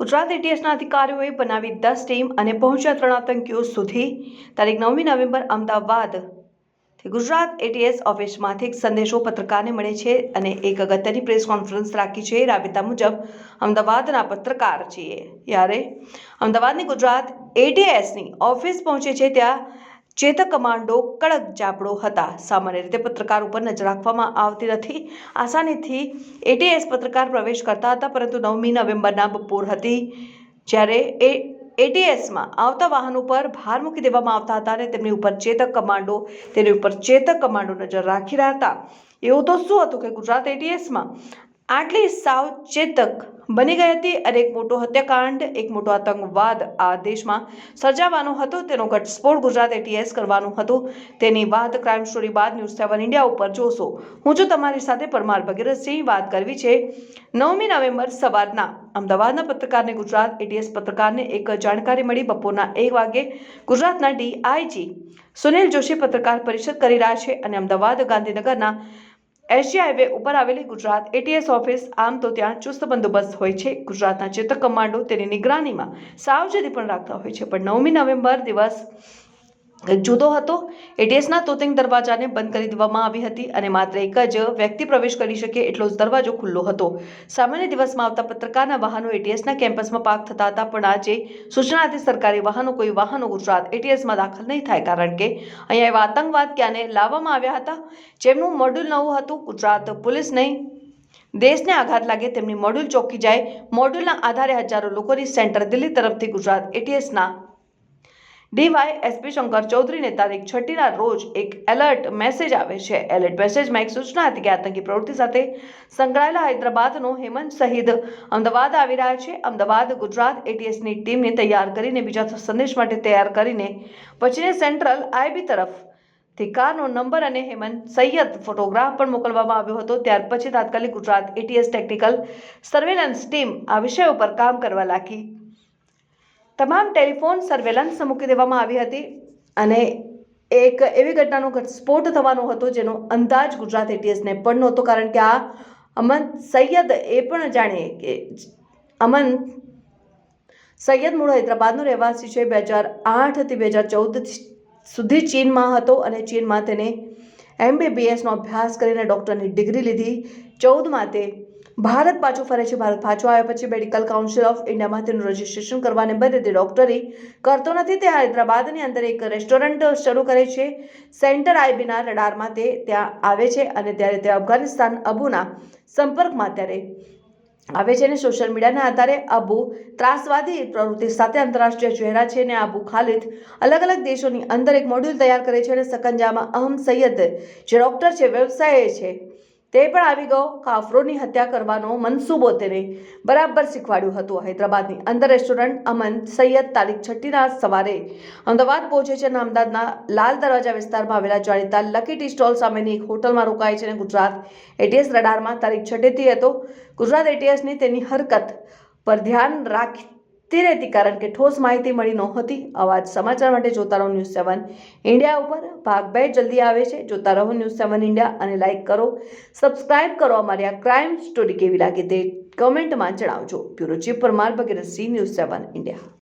ગુજરાત એટીએસના અધિકારીઓએ બનાવી દસ ટીમ અને પહોંચ્યા ત્રણ આતંકીઓ સુધી. તારીખ નવમી નવેમ્બર અમદાવાદથી ગુજરાત એટીએસ ઓફિસમાંથી એક સંદેશો પત્રકારને મળે છે અને એક અગત્યની પ્રેસ કોન્ફરન્સ રાખી છે. રાબેતા મુજબ અમદાવાદના પત્રકાર છીએ. ત્યારે અમદાવાદની ગુજરાત એટીએસની ઓફિસ પહોંચે છે ત્યાં ચેતક કમાન્ડો કડક જાબડો હતા. સામાન્ય રીતે પત્રકાર ઉપર નજર રાખવામાં આવતી નથી. આસાનીથી એટીએસ પત્રકાર પ્રવેશ કરતા હતા, પરંતુ નવમી નવેમ્બરના બપોર હતી જ્યારે એ એટીએસમાં આવતા વાહનો પર ભાર મૂકી દેવામાં આવતા હતા અને તેમની ઉપર ચેતક કમાન્ડો, તેની ઉપર ચેતક કમાન્ડો નજર રાખી રહ્યા હતા. એવું તો શું હતું કે ગુજરાત એટીએસમાં આટલી સાવચેતક બની ગઈ હતી અને એક મોટો હત્યાકાંડ, એક મોટો આતંકવાદ આ દેશમાં સર્જાવાનો હતો. તેનો ઘટસ્ફોટ ગુજરાત એટીએસ કરવાનું હતું. તેની વાત ક્રાઇમ સ્ટોરી બાદ ન્યૂઝ સેવન ઇન્ડિયા ઉપર જોશો. હું જો તમારી સાથે પરમાર ભગીરથસિંહ વાત કરવી છે નવમી નવેમ્બર સવારના. અમદાવાદના પત્રકારને ગુજરાત એટીએસ પત્રકારને એક જાણકારી મળી. બપોરના એક વાગે ગુજરાતના ડીઆઈજી સુનિલ જોશી પત્રકાર પરિષદ કરી રહ્યા છે અને અમદાવાદ ગાંધીનગરના એસજી હાઈવે ઉપર આવેલી ગુજરાત એટીએસ ઓફિસ, આમ તો ત્યાં ચુસ્ત બંદોબસ્ત હોય છે. ગુજરાતના ચેતક કમાન્ડો તેની નિગરાનીમાં સાવચેતી પણ રાખતા હોય છે. પણ નવમી નવેમ્બર દિવસ જુદો હતો. એટીએસના તોતિંગ દરવાજાને બંધ કરી દેવામાં આવી હતી અને માત્ર એક જ વ્યક્તિ પ્રવેશ કરી શકે એટલો જ દરવાજો ખુલ્લો હતો. સામાન્ય દિવસમાં આવતા પત્રકારના વાહનો એટીએસના કેમ્પસમાં પાર્ક થતા હતા, પણ આજે સૂચનાથી સરકારી વાહનો કોઈ વાહનો ગુજરાત એટીએસમાં દાખલ નહીં થાય કારણ કે અહીંયા એવા આતંકવાદ ક્યાંને લાવવામાં આવ્યા હતા. જેમનું મોડ્યુલ નવું હતું, ગુજરાત પોલીસ નહીં, દેશને આઘાત લાગે તેમની મોડ્યુલ ચોકી જાય. મોડ્યુલના આધારે હજારો લોકોની સેન્ટર દિલ્હી તરફથી ગુજરાત એટીએસના ડીવાય એસપી શંકર ચૌધરીને તારીખ છઠ્ઠીના રોજ એક એલર્ટ મેસેજ આવે છે. એલર્ટ મેસેજમાં એક સૂચના હતી કે આતંકી પ્રવૃત્તિ સાથે સંકળાયેલા હૈદરાબાદનો હેમંત શહીદ અમદાવાદ આવી રહ્યા છે. અમદાવાદ ગુજરાત એટીએસની ટીમને તૈયાર કરીને બીજા સંદેશ માટે તૈયાર કરીને પછીને સેન્ટ્રલ આઈબી તરફ કારનો નંબર અને હેમંત સૈયદ ફોટોગ્રાફ પણ મોકલવામાં આવ્યો હતો. ત્યાર પછી તાત્કાલિક Gujarat ATS technical surveillance team આ વિષય ઉપર કામ કરવા લાગી. તમામ ટેલિફોન સર્વેલન્સ મૂકી દેવામાં આવી હતી અને એક એવી ઘટનાનો સ્ફોટ થવાનો હતો જેનો અંદાજ ગુજરાત એટીએસને પણ નહોતો, કારણ કે આ અમન સૈયદ એ પણ જાણીએ કે અમન સૈયદ મૂળ હૈદરાબાદનો રહેવાસી છે. બે હજાર આઠથી બે હજાર ચૌદ સુધી ચીનમાં હતો અને ચીનમાં તેને એમબીબીએસનો અભ્યાસ કરીને ડૉક્ટરની ડિગ્રી લીધી. ચૌદમાં તે ભારત પાછો ફરે છે. ભારત પાછો આવ્યા પછી મેડિકલ કાઉન્સિલ ઓફ ઇન્ડિયામાં તેનું રજિસ્ટ્રેશન કરવાને બદલે તે ડોક્ટરી કરતો નથી. તે હૈદરાબાદની અંદર એક રેસ્ટોરન્ટ શરૂ કરે છે. સેન્ટર આઈબીના રડારમાં તે ત્યાં આવે છે અને ત્યારે તે અફઘાનિસ્તાન અબુના સંપર્કમાં ત્યારે આવે છે અને સોશિયલ મીડિયાના આધારે અબુ ત્રાસવાદી પ્રવૃત્તિ સાથે આંતરરાષ્ટ્રીય ચહેરા છે અને અબુ ખાલિદ અલગ અલગ દેશોની અંદર એક મોડ્યુલ તૈયાર કરે છે અને સકંજામાં અહમ સૈયદ જે ડૉક્ટર છે, વ્યવસાય છે. તે પણ આવી ગયો. કાફરોની હત્યા કરવાનો મનસૂબો તેને બરાબર શીખવાડ્યું હતું હૈદરાબાદની. અંદર રેસ્ટોરન્ટ અમન સૈયદ તારીખ છઠ્ઠીના સવારે અમદાવાદ પહોંચે છે અને અમદાવાદના લાલ દરવાજા વિસ્તારમાં આવેલા જાણીતા લકી ટી સ્ટોલ સામેની એક હોટલમાં રોકાય છે અને ગુજરાત એટીએસ રડારમાં તારીખ છઠ્ઠીથી હતો. ગુજરાત એટીએસની તેની હરકત પર ધ્યાન રાખી તે રહેતી કારણ કે ઠોસ માહિતી મળી નહોતી. અવાજ સમાચાર માટે જોતા રહો ન્યૂઝ સેવન ઇન્ડિયા ઉપર ભાગ બે જલ્દી આવે છે. જોતા રહો ન્યૂઝ સેવન ઇન્ડિયા અને લાઇક કરો. સબસ્ક્રાઇબ કરો અમારી આ ક્રાઇમ સ્ટોરી કેવી લાગે તે કમેન્ટમાં જણાવજો. Bureau chief Parmar C news seven India.